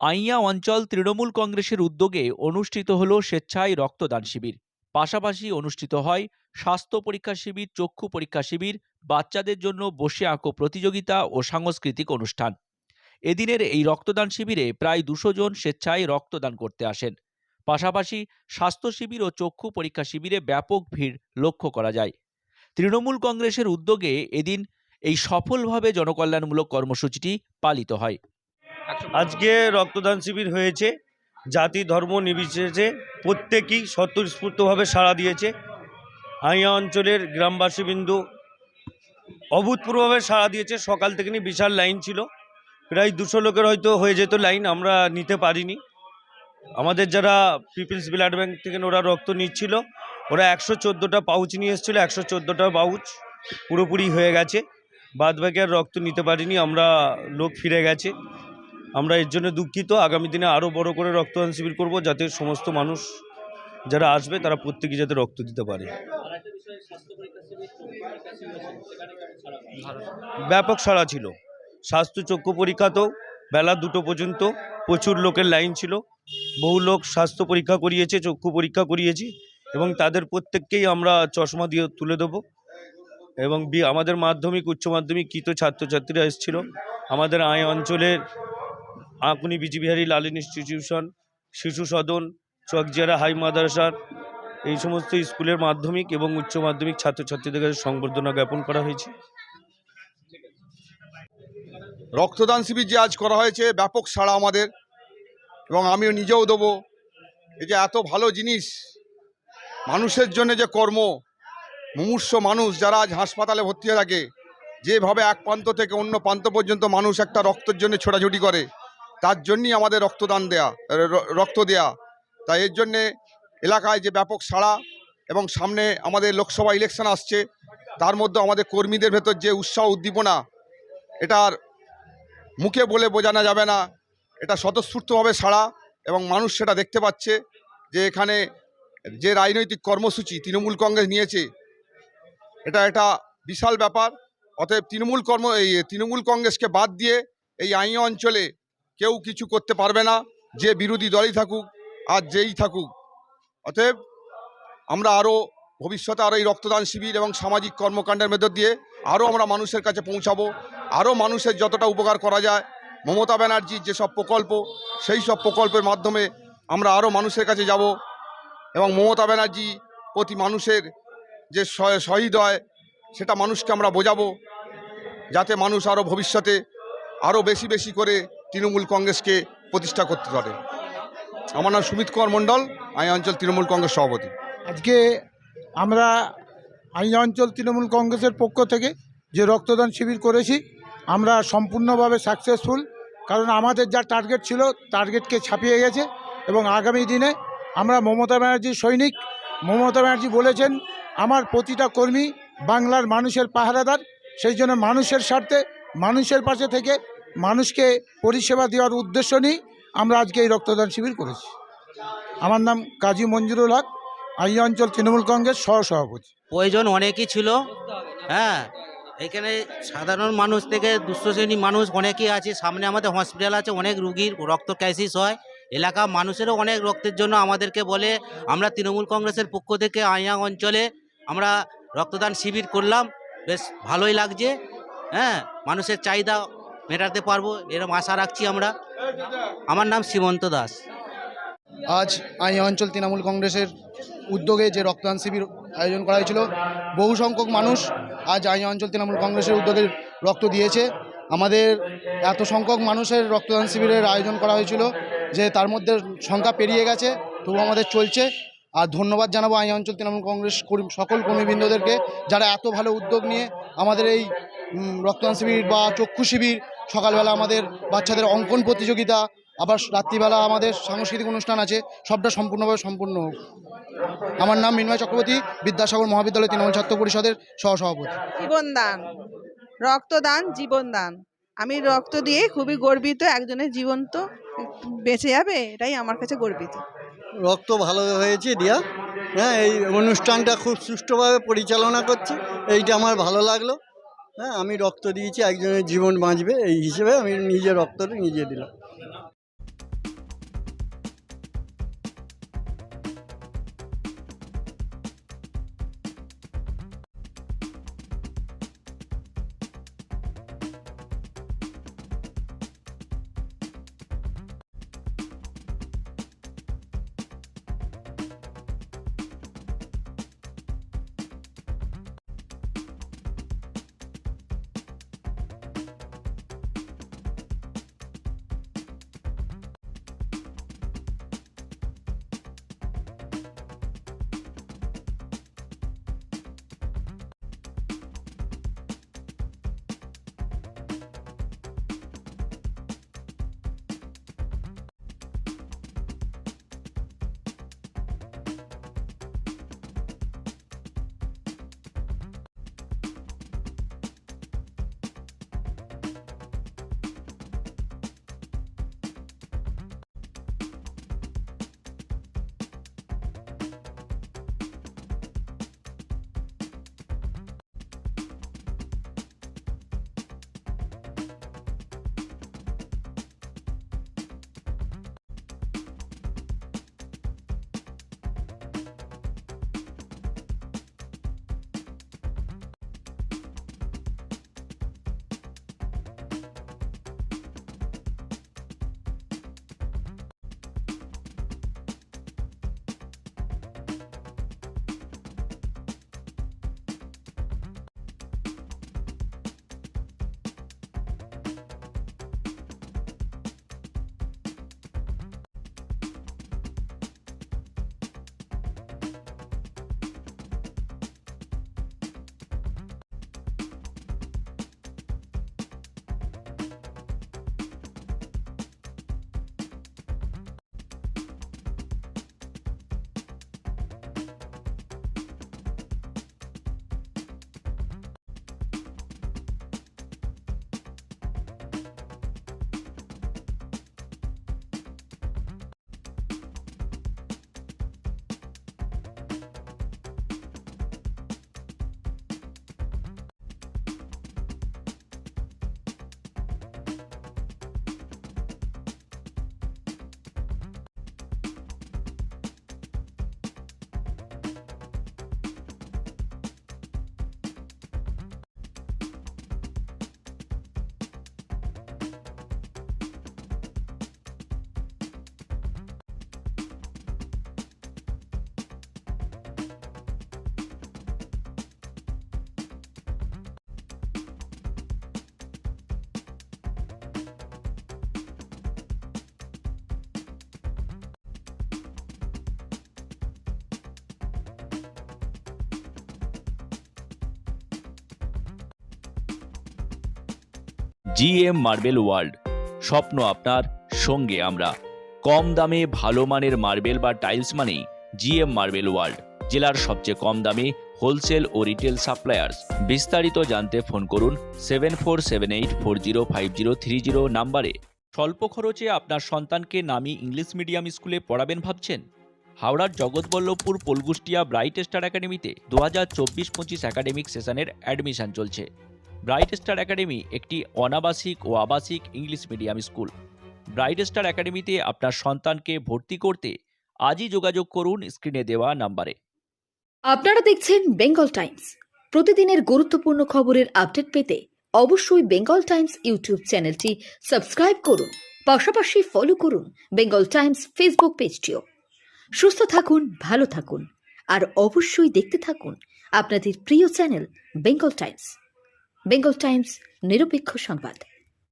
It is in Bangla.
আইয়া অঞ্চল তৃণমূল কংগ্রেসের উদ্যোগে অনুষ্ঠিত হল স্বেচ্ছায় রক্তদান শিবির। পাশাপাশি অনুষ্ঠিত হয় স্বাস্থ্য পরীক্ষা শিবির, চক্ষু পরীক্ষা শিবির, বাচ্চাদের জন্য বসে আঁকো প্রতিযোগিতা ও সাংস্কৃতিক অনুষ্ঠান। এদিনের এই রক্তদান শিবিরে প্রায় দুশো জন স্বেচ্ছায় রক্তদান করতে আসেন। পাশাপাশি স্বাস্থ্য শিবির ও চক্ষু পরীক্ষা শিবিরে ব্যাপক ভিড় লক্ষ্য করা যায়। তৃণমূল কংগ্রেসের উদ্যোগে এদিন এই সফলভাবে জনকল্যাণমূলক কর্মসূচিটি পালিত হয়। আজকে রক্তদান শিবির হয়েছে, জাতি ধর্ম নির্বিশেষে প্রত্যেকেই স্বতঃস্ফূর্তভাবে সাড়া দিয়েছে। আইয়া অঞ্চলের গ্রামবাসীবৃন্দু অভূতপূর্বভাবে সাড়া দিয়েছে। সকাল থেকে বিশাল লাইন ছিল। প্রায় দুশো লোকের হয়তো হয়ে যেত লাইন, আমরা নিতে পারিনি। আমাদের যারা পিপলস ব্লাড ব্যাংক থেকে ওরা রক্ত নিচ্ছিল, ওরা একশো চোদ্দোটা পাউচ নিয়ে এসেছিল, একশো চোদ্দোটা পাউচ পুরোপুরি হয়ে গেছে। বাদ বাকি আর রক্ত নিতে পারিনি, আমরা লোক ফিরে গেছে। আমরা এর জন্য দুঃখিত। আগামী দিনে আরও বড় করে রক্তদান শিবির করব যাতে সমস্ত মানুষ যারা আসবে তারা প্রত্যেকে যাতে রক্ত দিতে পারে। ব্যাপক সাড়া ছিল। স্বাস্থ্য চক্ষু পরীক্ষাতেও বেলা দুটো পর্যন্ত। প্রচুর লোকের লাইন ছিল। বহু লোক স্বাস্থ্য পরীক্ষা করিয়েছে, চক্ষু পরীক্ষা করিয়েছি এবং তাদের প্রত্যেককেই আমরা চশমা দিয়ে তুলে দেবো এবং আমাদের মাধ্যমিক, উচ্চ মাধ্যমিক কৃত ছাত্রছাত্রীরা এসেছিল। আমাদের আয় অঞ্চলের আঁকুনি বিজিবিহারি লালিন ইনস্টিটিউশন শিশু সদন, চকজিয়ারা হাই মাদ্রাসার, এই সমস্ত স্কুলের মাধ্যমিক এবং উচ্চ মাধ্যমিক ছাত্রছাত্রীদের কাছে সংবর্ধনা জ্ঞাপন করা হয়েছে। রক্তদান শিবির যে আজ করা হয়েছে, ব্যাপক সাড়া আমাদের, এবং আমিও নিজেও দেবো। এই যে এত ভালো জিনিস, মানুষের জন্য যে কর্ম, মুমূর্ষ মানুষ যারা আজ হাসপাতালে ভর্তি হয়ে থাকে, যেভাবে এক প্রান্ত থেকে অন্য প্রান্ত পর্যন্ত মানুষ একটা রক্তের জন্য ছোটাছুটি করে তার জন্যই আমাদের রক্তদান দেয়া রক্ত দেয়া। তাই এর জন্যে এলাকায় যে ব্যাপক সাড়া এবং সামনে আমাদের লোকসভা ইলেকশন আসছে, তার মধ্যে আমাদের কর্মীদের ভেতর যে উৎসাহ উদ্দীপনা, এটার মুখে বলে বোঝানো যাবে না। এটা স্বতঃস্ফূর্তভাবে সাড়া এবং মানুষ সেটা দেখতে পাচ্ছে যে এখানে যে রাজনৈতিক কর্মসূচি তৃণমূল কংগ্রেস নিয়েছে, এটা একটা বিশাল ব্যাপার। অতএব তৃণমূল কর্ম, এই তৃণমূল কংগ্রেসকে বাদ দিয়ে এই আইন অঞ্চলে কেউ কিছু করতে পারবে না, যে বিরোধী দলই থাকুক আর যেই থাকুক। অতএব আমরা আরও ভবিষ্যতে আরও এই রক্তদান শিবির এবং সামাজিক কর্মকাণ্ডের মধ্য দিয়ে আরও আমরা মানুষের কাছে পৌঁছাবো আরও মানুষের যতটা উপকার করা যায়। মমতা ব্যানার্জির যেসব প্রকল্প, সেই সব প্রকল্পের মাধ্যমে আমরা আরও মানুষের কাছে যাব এবং মমতা ব্যানার্জি প্রতি মানুষের যে শহীদ হয়, সেটা মানুষকে আমরা বোঝাবো, যাতে মানুষ আরও ভবিষ্যতে আরও বেশি বেশি করে তৃণমূল কংগ্রেসকে প্রতিষ্ঠা করতে পারে আমার নাম সুমিত কুমার মণ্ডল আমি অঞ্চল তৃণমূল কংগ্রেস সভাপতি। আজকে আমরা আইন অঞ্চল তৃণমূল কংগ্রেসের পক্ষ থেকে যে রক্তদান শিবির করেছি, আমরা সম্পূর্ণভাবে সাকসেসফুল কারণ আমাদের যা টার্গেট ছিল টার্গেটকে ছাপিয়ে গেছে এবং আগামী দিনে আমরা মমতা ব্যানার্জির সৈনিক, মমতা ব্যানার্জি বলেছেন, আমার প্রতিটা কর্মী বাংলার মানুষের পাহারাদার, সেই জন্য মানুষের স্বার্থে, মানুষের পাশে থেকে মানুষকে পরিষেবা দেওয়ার উদ্দেশ্য নিয়েই আমরা আজকে এই রক্তদান শিবির করেছি। আমার নাম কাজী মঞ্জুরুল হক আই অঞ্চল তৃণমূল কংগ্রেস সহ সভাপতি প্রয়োজন অনেকই ছিল হ্যাঁ। এখানে সাধারণ মানুষ থেকে দুস্থ শ্রেণির মানুষ অনেকেই আছে, সামনে আমাদের হসপিটাল আছে, অনেক রুগীর রক্ত ক্রাইসিস হয়। এলাকা মানুষেরও অনেক রক্তের জন্য আমাদেরকে বলে, আমরা তৃণমূল কংগ্রেসের পক্ষ থেকে আইয়া অঞ্চলে আমরা রক্তদান শিবির করলাম। বেশ ভালোই লাগছে হ্যাঁ। মানুষের চাহিদা মেটাতে পারব এরকম আশা রাখছি আমরা। আমার নাম সীমন্ত দাস। আজ আই অঞ্চল তৃণমূল কংগ্রেসের উদ্যোগে যে রক্তদান শিবির আয়োজন করা হয়েছিল, বহু সংখ্যক মানুষ আজ আই অঞ্চল তৃণমূল কংগ্রেসের উদ্যোগে রক্ত দিয়েছে। আমাদের এত সংখ্যক মানুষের রক্তদান শিবিরের আয়োজন করা হয়েছিল যে তার মধ্যে সংখ্যা পেরিয়ে গেছে তবু আমাদের চলছে। আর ধন্যবাদ জানাব আই অঞ্চল তৃণমূল কংগ্রেস সকল কর্মীবৃন্দদেরকে যারা এত ভালো উদ্যোগ নিয়ে আমাদের এই রক্তদান শিবির বা চক্ষু শিবির সকালবেলা আমাদের বাচ্চাদের অঙ্কন প্রতিযোগিতা আবার রাত্রিবেলা আমাদের সাংস্কৃতিক অনুষ্ঠান আছে সবটা সম্পূর্ণভাবে সম্পূর্ণ হোক। আমার নাম মিনময় চক্রবর্তী বিদ্যাসাগর মহাবিদ্যালয় তৃণমূল ছাত্র পরিষদের সহসভাপতি। জীবনদান রক্তদান জীবনদান। আমি রক্ত দিয়ে খুবই গর্বিত একজনের জীবন তো বেঁচে যাবে এটাই আমার কাছে গর্বিত। রক্ত ভালো হয়েছে দিয়া? হ্যাঁ এই অনুষ্ঠানটা খুব সুষ্ঠুভাবে পরিচালনা করছে এইটা আমার ভালো লাগল। হ্যাঁ আমি রক্ত দিয়েছি একজনের জীবন বাঁচবে এই হিসেবে আমি নিজে রক্তটা নিজে দিলাম। জিএম মার্বেল ওয়ার্ল্ড স্বপ্ন আপনার, সঙ্গে আমরা। কম দামে ভালো মানের মার্বেল বা টাইলস মানেই জিএম মার্বেল ওয়ার্ল্ড জেলার সবচেয়ে কম দামে হোলসেল ও রিটেল সাপ্লায়ার্স। বিস্তারিত জানতে ফোন করুন seven four seven eight four zero five zero three zero নাম্বারে। স্বল্প খরচে আপনার সন্তানকে নামি ইংলিশ মিডিয়াম স্কুলে পড়াবেন ভাবছেন? হাওড়ার জগৎবল্লভপুর পোলগুষ্টিয়া ব্রাইট স্টার একাডেমিতে দু হাজার চব্বিশ পঁচিশ একাডেমিক সেশনের অ্যাডমিশন চলছে। ব্রাইট স্টার একাডেমি একটি অনাবাসিক ও আবাসিক English medium school bright star একাডেমিতে আপনার সন্তানকে ভর্তি করতে আজই যোগাযোগ করুন স্ক্রিনে দেওয়া নাম্বারে আপনারা দেখছেন বেঙ্গল টাইমস প্রতিদিনের গুরুত্বপূর্ণ খবরের আপডেট পেতে অবশ্যই বেঙ্গল টাইমস ইউটিউব চ্যানেলটি সাবস্ক্রাইব করুন, পাশাপাশি ফলো করুন বেঙ্গল টাইমস ফেসবুক পেজটিও সুস্থ থাকুন, ভালো থাকুন, আর অবশ্যই দেখতে থাকুন আপনাদের প্রিয় channel Bengal Times Bengal Times নিরপেক্ষ সংবাদ।